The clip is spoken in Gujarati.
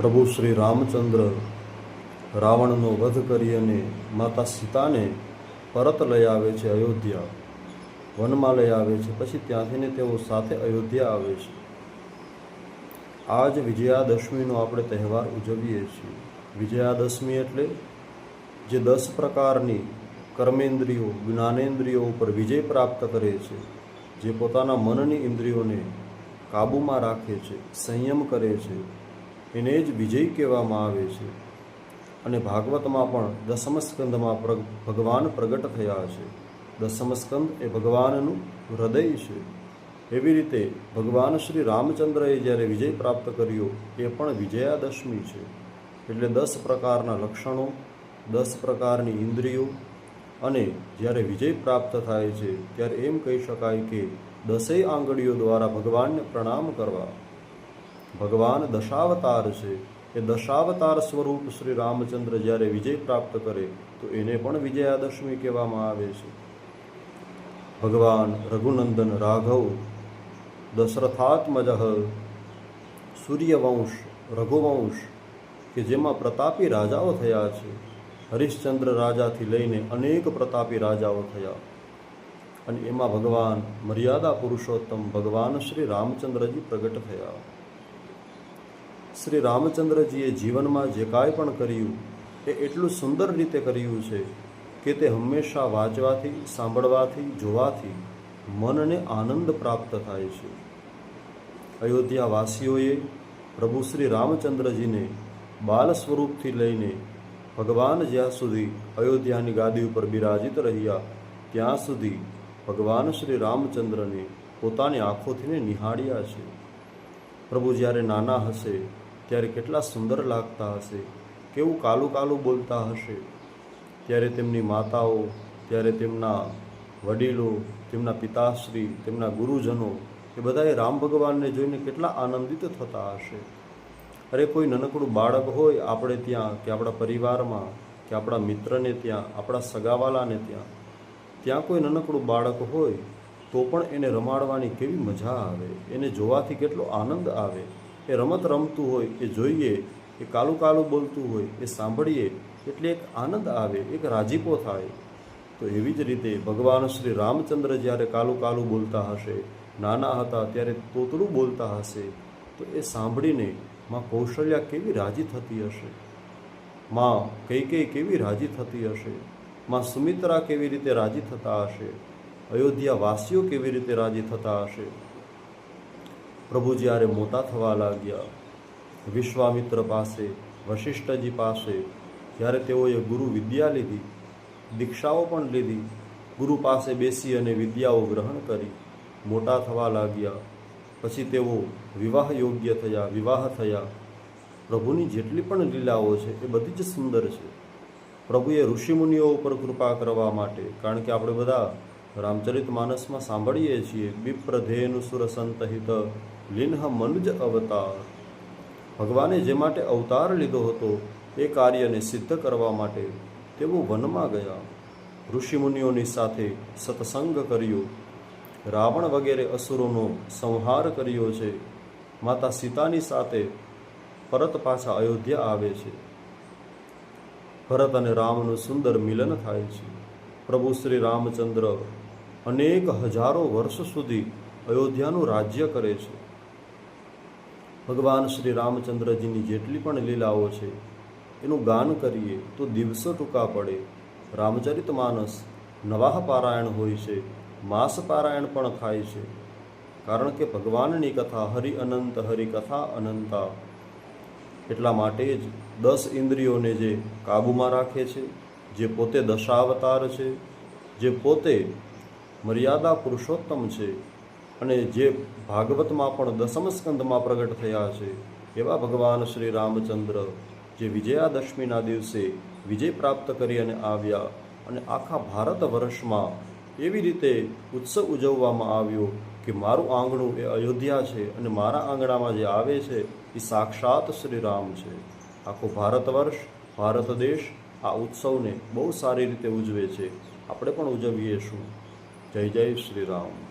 પ્રભુ શ્રી રામચંદ્ર રાવણનો વધ કરી અને માતા સીતાને પરત લઈ આવે છે અયોધ્યા. વનમાં લઈ આવે છે. પછી ત્યાંથીને તેઓ સાથે અયોધ્યા આવે છે. આજ વિજયાદશમીનો આપણે તહેવાર ઉજવીએ છીએ. વિજયાદશમી એટલે જે દસ પ્રકારની કર્મેન્દ્રિયો, જ્ઞાનેન્દ્રિયો ઉપર વિજય પ્રાપ્ત કરે છે, જે પોતાના મનની ઇન્દ્રિયોને કાબૂમાં રાખે છે, સંયમ કરે છે એને જ વિજય કહેવામાં આવે છે. અને ભાગવતમાં પણ દસમ સ્કંદમાં ભગવાન પ્રગટ થયા છે. દસમ સ્કંદ એ ભગવાનનું હૃદય છે. એવી રીતે ભગવાન શ્રી રામચંદ્રએ જ્યારે વિજય પ્રાપ્ત કર્યો, એ પણ વિજયાદશમી છે. એટલે દસ પ્રકારના લક્ષણો, દસ પ્રકારની ઇન્દ્રિયો અને જ્યારે વિજય પ્રાપ્ત થાય છે, ત્યારે એમ કહી શકાય કે દસેય આંગળીઓ દ્વારા ભગવાનને પ્રણામ કરવા ભગવાન દશાવતાર છે. એ દશાવતાર સ્વરૂપ શ્રી રામચંદ્ર જ્યારે વિજય પ્રાપ્ત કરે, તો એને પણ વિજયાદશમી કહેવામાં આવે છે. ભગવાન રઘુનંદન રાઘવ, દશરથાત્મજ, સૂર્યવંશ, રઘુવંશ, કે જેમાં પ્રતાપી રાજાઓ થયા છે. હરિશ્ચંદ્ર રાજાથી લઈને અનેક પ્રતાપી રાજાઓ થયા. અને એમાં ભગવાન મર્યાદા પુરુષોત્તમ ભગવાન શ્રી રામચંદ્રજી પ્રગટ થયા. શ્રી રામચંદ્રજીએ જીવનમાં જે કાંઈ પણ કર્યું, એ એટલું સુંદર રીતે કર્યું છે કે તે હંમેશા વાંચવાથી, સાંભળવાથી, જોવાથી મનને આનંદ પ્રાપ્ત થાય છે. અયોધ્યાવાસીઓએ પ્રભુ શ્રી રામચંદ્રજીને બાલ સ્વરૂપથી લઈને ભગવાન જ્યાં સુધી અયોધ્યાની ગાદી ઉપર બિરાજિત રહ્યા, ત્યાં સુધી ભગવાન શ્રી રામચંદ્રને પોતાની આંખોથીને નિહાળ્યા છે. પ્રભુ જ્યારે નાના હશે ત્યારે કેટલા સુંદર લાગતા હશે, કેવું કાલું કાલું બોલતા હશે. ત્યારે તેમની માતાઓ, ત્યારે તેમના વડીલો, તેમના પિતાશ્રી, તેમના ગુરુજનો, એ બધાએ રામ ભગવાનને જોઈને કેટલા આનંદિત થતા હશે. અરે કોઈ નાનકડું બાળક હોય આપણે ત્યાં, કે આપણા પરિવારમાં, કે આપણા મિત્રને ત્યાં, આપણા સગાવાલાને ત્યાં ત્યાં કોઈ નાનકડું બાળક હોય તો પણ એને રમાડવાની કેવી મજા આવે, એને જોવાથી કેટલો આનંદ આવે. એ રમત રમતું હોય એ જોઈએ એ કાલું કાલું બોલતું હોય, એ સાંભળીએ, એટલે એક આનંદ આવે, એક રાજીપો થાય. તો એવી જ રીતે ભગવાન શ્રી રામચંદ્ર જ્યારે કાલું કાલું બોલતા હશે, નાના હતા ત્યારે તોતડું બોલતા હશે, તો એ સાંભળીને માં કૌશલ્યા કેવી રાજી થતી હશે? માં કઈ કઈ કેવી રાજી થતી હશે? માં સુમિત્રા કેવી રીતે રાજી થતા હશે? અયોધ્યા વાસીઓ કેવી રીતે રાજી થતા હશે? પ્રભુ જ્યારે મોટા થવા લાગ્યા, વિશ્વામિત્ર પાસે, વશિષ્ઠજી પાસે જ્યારે તેઓએ ગુરુ વિદ્યા લીધી, દીક્ષાઓ પણ લીધી, ગુરુ પાસે બેસી અને વિદ્યાઓ ગ્રહણ કરી, મોટા થવા લાગ્યા, પછી તેઓ વિવાહ યોગ્ય થયા, વિવાહ થયા. પ્રભુની જેટલી પણ લીલાઓ છે એ બધી જ સુંદર છે. પ્રભુએ ઋષિમુનિઓ ઉપર કૃપા કરવા માટે, કારણ કે આપણે બધા રામચરિત માનસમાં સાંભળીએ છીએ વિપ્રધેનુ સુરસંત હિત લિન્હ મનુજ અવતાર. ભગવાને જે માટે અવતાર લીધો હતો, એ કાર્યને સિદ્ધ કરવા માટે તેઓ વનમાં ગયા. ઋષિમુનિઓની સાથે સત્સંગ કર્યો. રાવણ વગેરે અસુરોનો સંહાર કર્યો છે. માતા સીતાની સાથે પરત પાછા અયોધ્યા આવે છે. ભરત અને રામનું સુંદર મિલન થાય છે. પ્રભુ શ્રી રામચંદ્ર અનેક હજારો વર્ષ સુધી અયોધ્યાનું રાજ્ય કરે છે. ભગવાન શ્રી રામચંદ્રજીની જેટલી પણ લીલાઓ છે, એનું ગાન કરીએ તો દિવસો ટૂંકા પડે. રામચરિત માનસ નવાહ પારાયણ હોય છે, માસ પારાયણ પણ થાય છે. કારણ કે ભગવાનની કથા હરિ અનંત, હરિ કથા અનંતા. એટલા માટે જ દસ ઇન્દ્રિયોને જે કાબૂમાં રાખે છે, જે પોતે દશાવતાર છે જે પોતે મર્યાદા પુરુષોત્તમ છે અને જે ભાગવતમાં પણ દસમ સ્કંદમાં પ્રગટ થયા છે, એવા ભગવાન શ્રી રામચંદ્ર જે વિજયાદશમીના દિવસે વિજય પ્રાપ્ત કરી અને આવ્યા અને આખા ભારત વર્ષમાં એવી રીતે ઉત્સવ ઉજવવામાં આવ્યો કે મારું આંગણું એ અયોધ્યા છે અને મારા આંગણામાં જે આવે છે એ સાક્ષાત શ્રી રામ છે. આખો ભારત વર્ષ, ભારત દેશ આ ઉત્સવને બહુ સારી રીતે ઉજવે છે. આપણે પણ ઉજવીએ શું જય જય શ્રી રામ.